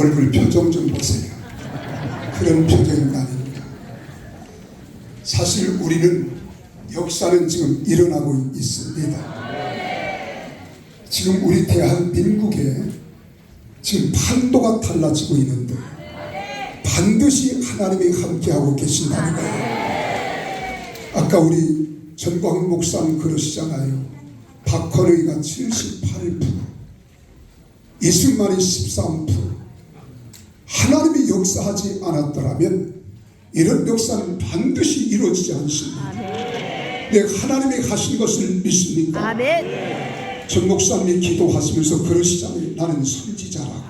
얼굴 표정 좀 보세요. 그런 표정이 아닙니다. 사실 우리는 역사는 지금 일어나고 있습니다. 지금 우리 대한민국에 지금 판도가 달라지고 있는데 반드시 하나님이 함께하고 계신다는 거예요. 아까 우리 전광훈 목사님 그러시잖아요. 박헌의가 78%, 이승만이 13%. 하나님이 역사하지 않았더라면 이런 역사는 반드시 이루어지지 않습니다. 내 하나님이 하신 것을 믿습니까? 아멘. 전 목사님이 기도하시면서 그러시잖아요. 나는 선지자라고.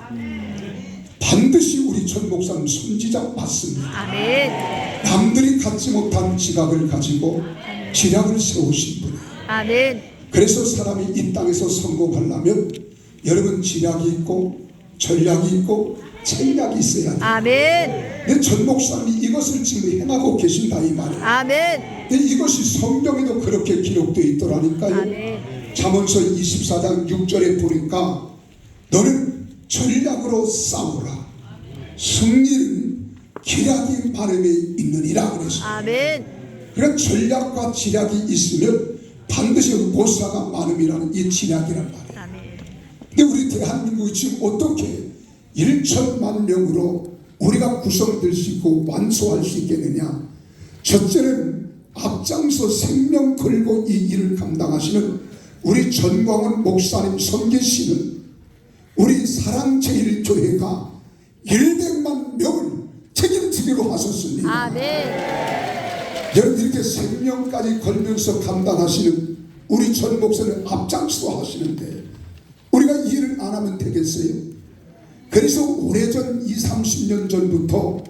반드시 우리 전 목사님 선지자 맞습니다. 아멘. 남들이 갖지 못한 지각을 가지고 지략을 세우신 분이에요. 아멘. 그래서 사람이 이 땅에서 성공하려면 여러분 지략이 있고 전략이 있고 책략이 있어야 돼요. 아멘. 근데 전 목사님이 이것을 지금 행하고 계신다 이 말이에요. 아멘. 이것이 성경에도 그렇게 기록되어 있더라니까요. 아멘. 잠언서 24장 6절에 보니까 너는 전략으로 싸우라. 승리는 기략이 많음에 있느니라 그랬어요. 아멘. 그런 전략과 지략이 있으면 반드시 보사가 많음이라는 이 지략이란 말이에요. 아멘. 근데 우리 대한민국이 지금 어떻게 1천만 명으로 우리가 구성될 수 있고 완수할 수 있겠느냐? 첫째는 앞장서 생명 걸고 이 일을 감당하시는 우리 전광훈 목사님 섬기시는 우리 사랑제일교회가 100만 명을 책임지기로 하셨습니다. 아멘. 여러분 이렇게 생명까지 걸면서 감당하시는 우리 전 목사님 앞장서 하시는데 우리가 이 일을 안 하면 되겠어요? 그래서 오래전 2, 30년 전부터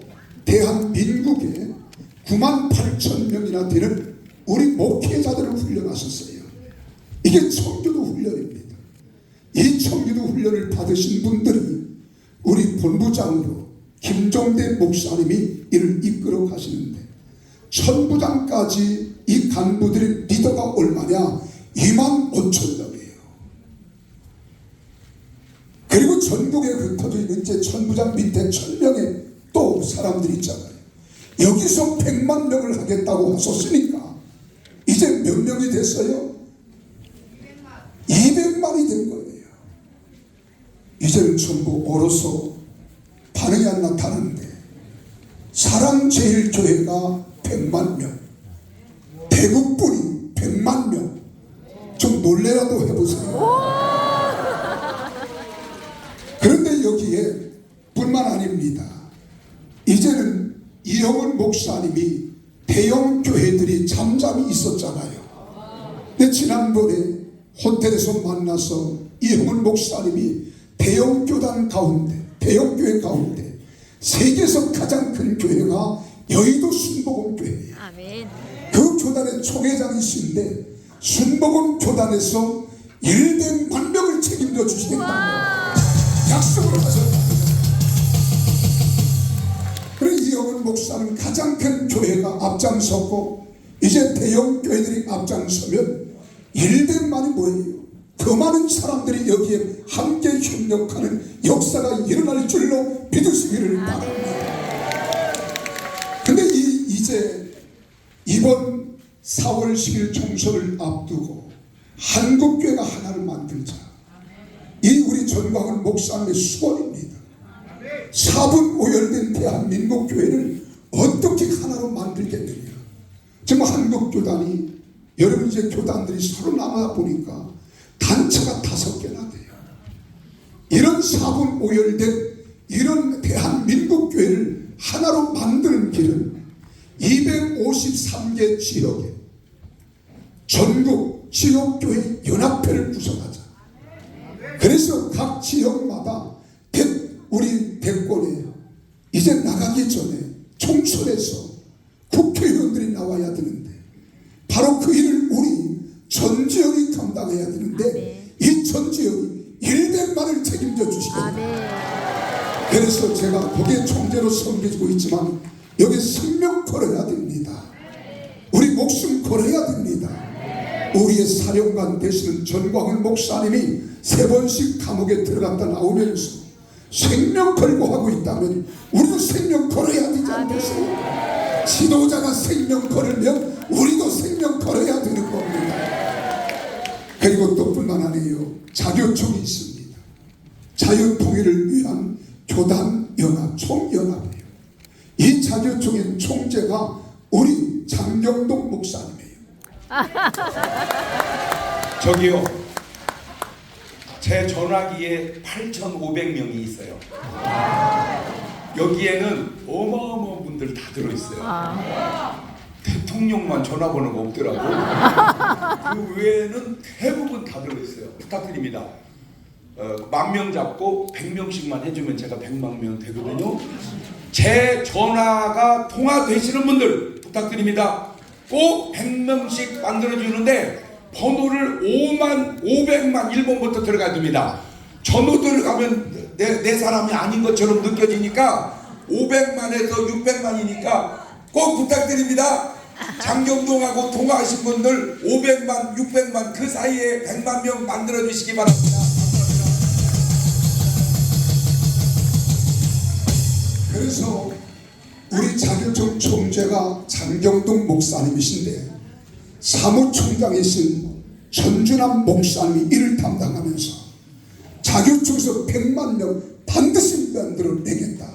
대한민국에 9만 8천 명이나 되는 우리 목회자들을 훈련하셨어요. 이게 청교도 훈련입니다. 이 청교도 훈련을 받으신 분들이 우리 본부장으로 김종대 목사님이 이를 이끌어 가시는데 천부장까지 이 간부들의 리더가 얼마냐? 2만 5천 명이에요. 그리고 전국에 흩어져 있는 이제 천부장 밑에 천명의 또 사람들이 있잖아요. 여기서 100만 명을 하겠다고 하셨으니까 이제 몇 명이 됐어요? 200만이 된 거예요. 이제는 전부 얼어서 반응이 안 나타나는데 사랑제일교회가 100만 명 대국분이 100만 명좀 놀래라도 해보세요. 그런데 여기에 뿐만 아닙니다. 이제는 이영은 목사님이 대형 교회들이 잠잠히 있었잖아요. 근데 지난번에 호텔에서 만나서 이영은 목사님이 대형 교단 가운데, 대형 교회 가운데 세계에서 가장 큰 교회가 여의도 순복음 교회예요. 아멘. 그 교단의 총회장이신데 순복음 교단에서 100만 명을 책임져 주시겠다고 약속을 하셨다. 그래 이영은 목사는 가장 큰 교회가 앞장섰고 이제 대형 교회들이 앞장서면 100만이 뭐예요? 그 많은 사람들이 여기에 함께 협력하는 역사가 일어날 줄로 믿으시기를 바랍니다. 근데 이, 이제 이번 4월 10일 총선을 앞두고 한국교회가 하나를 만들자. 이 우리 전광훈 목사님의 수원입니다. 4분 오열된 대한민국 교회를 어떻게 하나로 만들겠느냐. 지금 한국 교단이 여러분 이제 교단들이 서로 나가 보니까 단체가 다섯 개나 돼요. 이런 4분 오열된 이런 대한민국 교회를 하나로 만드는 길은 253개 지역에 전국 지역교회 연합회를 구성하자. 그래서 각 지역마다 대, 우리 대권에 이제 나가기 전에 총선에서 국회의원들이 나와야 되는데 바로 그 일을 우리 전 지역이 감당해야 되는데 이 전 지역이 100만을 책임져 주시겠다. 아멘. 그래서 제가 거기에 총재로 섬기고 있지만 여기 생명 걸어야 됩니다. 우리 목숨 걸어야 됩니다. 우리의 사령관 되시는 전광훈 목사님이 세 번씩 감옥에 들어갔다 나오면서 생명 걸고 하고 있다면 우리도 생명 걸어야 되지 않겠어요? 지도자가 생명 걸으면 우리도 생명 걸어야 되는 겁니다. 그리고 또 뿐만 아니에요. 자교총이 있습니다. 자유통일을 위한 교단 연합 총연합이에요. 이 자교총의 총재가 우리 장경동 목사님이에요. 저기요. 제 전화기에 8,500명이 있어요. 여기에는 어마어마한 분들 다 들어있어요. 대통령만 전화번호가 없더라고. 그 외에는 대부분 다 들어있어요. 부탁드립니다. 어, 만명 잡고 100명씩만 해주면 제가 100만 명 되거든요. 제 전화가 통화되시는 분들 부탁드립니다. 꼭 100명씩 만들어주는데 번호를 5만 500만 1번부터 들어가야 됩니다. 전호 들어가면 내, 내 사람이 아닌 것처럼 느껴지니까 500만에서 600만이니까 꼭 부탁드립니다. 장경동하고 통화하신 분들 500만 600만 그 사이에 100만 명 만들어 주시기 바랍니다. 그래서 우리 자교총 총재가 장경동 목사님이신데 사무총장이신 전준환 목사님이 이를 담당하면서 자교총에서 100만 명 반드시 만들어내겠다.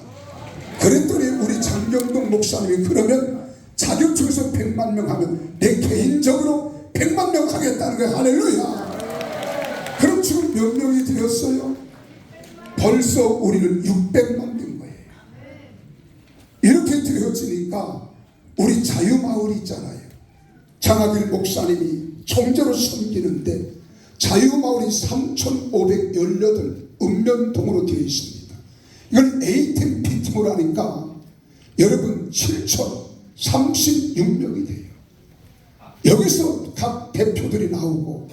그랬더니 우리 장경동 목사님이 그러면 자교총에서 100만 명 하면 내 개인적으로 100만 명 하겠다는 거야. 할렐루야. 그럼 지금 몇 명이 되었어요? 벌써 우리는 600만 된 거예요. 이렇게 되어지니까 우리 자유마을이 있잖아요. 장하길 목사님이 총재로 섬기는데 자유마을이 3,518 읍면동으로 되어 있습니다. 이걸 A팀, B팀으로 하니까 여러분 7,036명이 돼요. 여기서 각 대표들이 나오고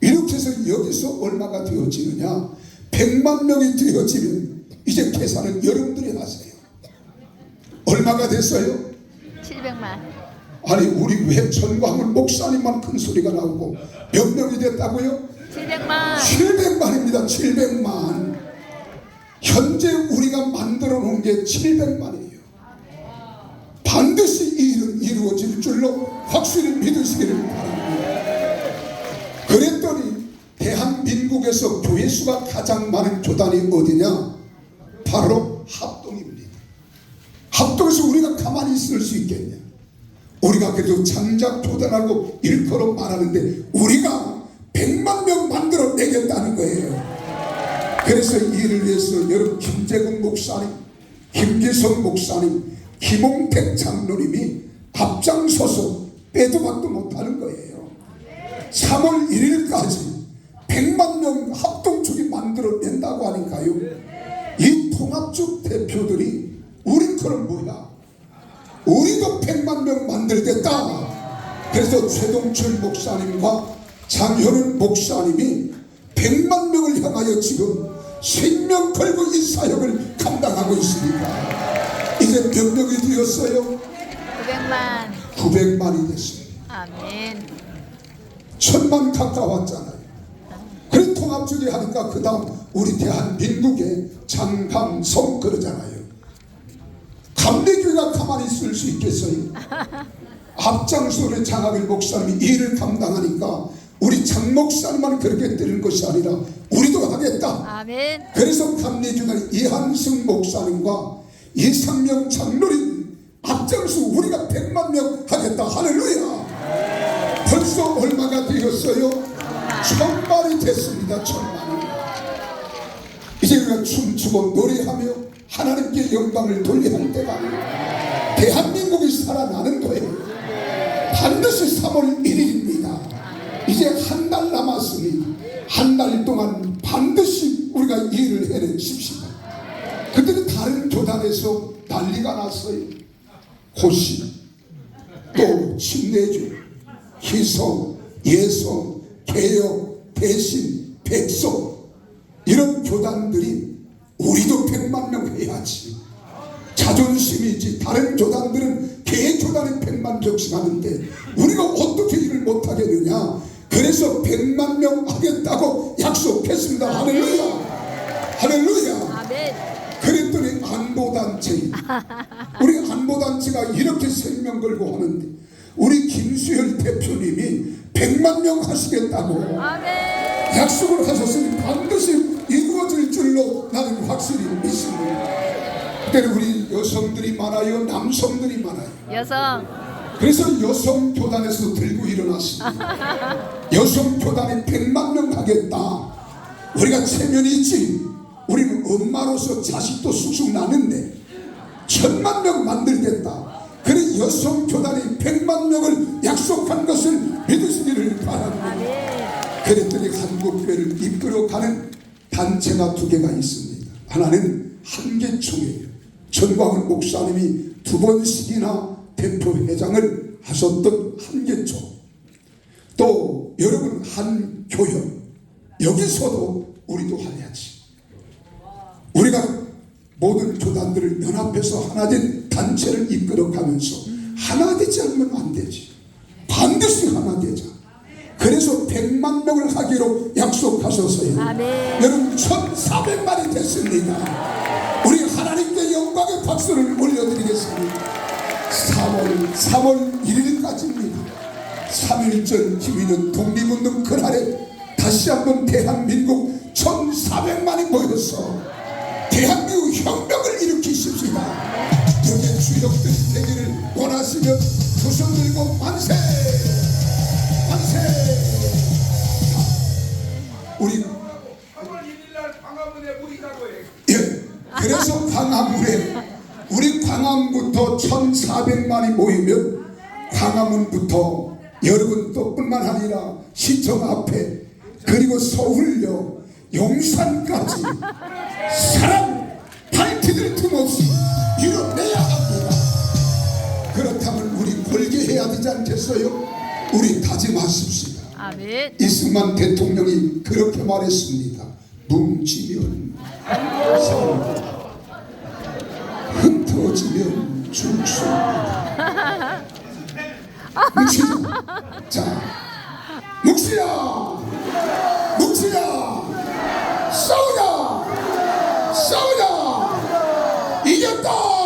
이렇게 해서 여기서 얼마가 되어지느냐 100만 명이 되어지면 이제 계산은 여러분들이 하세요. 얼마가 됐어요? 700만. 아니 우리 왜 전광훈 목사님만 큰 소리가 나오고 몇 명이 됐다고요? 700만. 700만입니다. 700만. 현재 우리가 만들어 놓은 게 700만이에요. 반드시 이 일은 이루어질 줄로 확실히 믿으시기를 바랍니다. 그랬더니 대한민국에서 교회 수가 가장 많은 교단이 어디냐? 바로 합동입니다. 합동에서 우리가 가만히 있을 수 있겠냐? 우리가 그래도 장작 교단하고 일컬어 말하는데 우리가 100만 명 만들어 내겠다는 거예요. 그래서 이 일을 위해서 여러분 김재근 목사님, 김기성 목사님, 김홍택 장로님이 앞장서서 빼도 박도 못하는 거예요. 3월 1일까지 100만 명 합동축이 만들어낸다고 하니까요. 이 통합축 대표 거는 뭐야? 우리도 100만 명 만들겠다. 그래서 최동철 목사님과 장현은 목사님이 100만 명을 향하여 지금 생명 걸고 이 사역을 감당하고 있습니다. 이제 몇 명이 되었어요? 900만. 900만이 됐습니다. 아멘. 천만 가까웠잖아요. 그래 통합주의 하니까 그 다음 우리 대한민국의 장강성 그러잖아요. 감리교회가 가만히 있을 수 있겠어요? 앞장서는 장학일 목사님이 일을 감당하니까 우리 장 목사님만 그렇게 뜨는 것이 아니라 우리도 하겠다. 아멘. 그래서 감리교단 이한승 목사님과 이상명 장로님 앞장서 우리가 100만 명 하겠다. 할렐루야. 벌써 얼마가 되었어요? 천만이 됐습니다. 천만이. 이제 우리가 춤추고 노래하며 하나님께 영광을 할 때가. 대한민국이 살아나는 거예요. 반드시 3월 1일입니다. 이제 한 달 남았으니 한 달 동안 반드시 우리가 일을 해내십시다. 그때는 다른 교단에서 난리가 났어요. 고시, 또 침례주, 희성, 예성, 개혁, 대신, 백성 이런 교단들이 우리도 100만 명 해야지. 자존심이지 다른 교단들은 개교단은 100만 명씩 하는데 우리가 어떻게 일을 못 하겠느냐 그래서 100만 명 하겠다고 약속했습니다 할렐루야 할렐루야. 그랬더니 안보단체 우리 안보단체가 이렇게 생명 걸고 하는데 우리 김수열 대표님이 100만 명 하시겠다고. 약속을 하셨으니 반드시 줄로 나는 확실히 믿습니다. 그때는 우리 여성들이 많아요, 남성들이 많아요. 여성. 그래서 여성 교단에서 들고 일어났습니다. 여성 교단이 100만 명 하겠다. 우리가 체면이 있지. 우리는 엄마로서 자식도 쑥쑥 나는데 천만 명 만들겠다. 그래 여성 교단이 100만 명을 약속한 것을 믿으시기를 바랍니다. 그랬더니 한국 교회를 이끌어가는 단체가 두 개가 있습니다. 하나는 한계총회예요. 전광훈 목사님이 두 번씩이나 대표 회장을 하셨던 한계총. 또 여러분 한교협 여기서도 우리도 해야지. 우리가 모든 교단들을 연합해서 하나된 단체를 이끌어가면서 하나 되지 않으면 안 되지. 반드시 하나 되자. 그래서 100만 명을 하기로 약속하셨어요. 아멘. 여러분 1400만이 됐습니다. 우리 하나님께 영광의 박수를 올려드리겠습니다. 3월 3월 1일까지입니다. 3일 전 기위는 독립운동 그날에 다시 한번 대한민국 1400만이 모여서 대한민국 혁명을 일으키십시다. 여기에 주역들이 되기를 원하시면 두손 들고! 만세! 1,400만이 모이면 광화문부터 여러분 또뿐만 아니라 시청 앞에 그리고 서울역 용산까지 사람 발티들 틈 없이 이뤄내야 합니다. 그렇다면 우리 골개해야 되지 않겠어요? 우리 다짐하십시다. 아멘. 이승만 대통령이 그렇게 말했습니다. 뭉치면 흩어지면 아. 죽소. 묵시. 자, 묵시야, 묵시야, 싸우자, 싸우자, 이겼다.